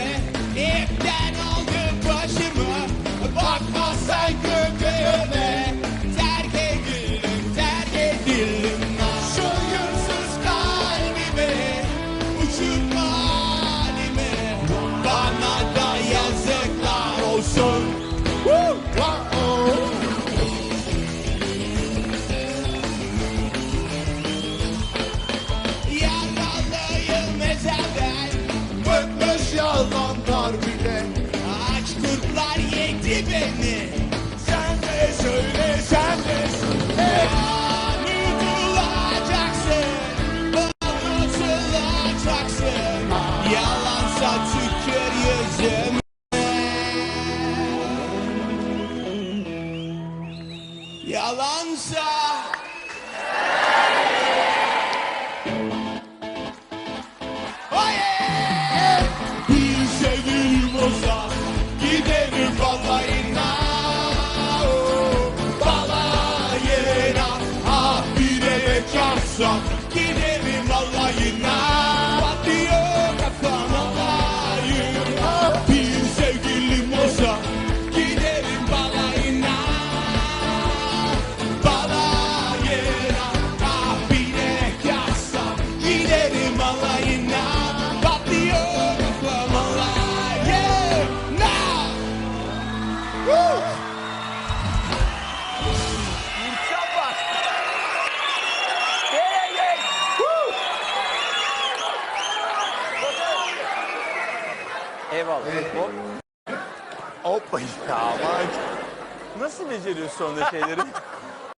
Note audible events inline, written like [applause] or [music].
size ipten aldım başımı? Bakma sen yedi beni. Sen de söyle sen de söyle. Unutulacaksın Yalansa tükür yüzüme Yalansa só querer. Eyvallah. Hop. Hoppa ya aman. Nasıl beceriyorsun onda şeyleri? [laughs]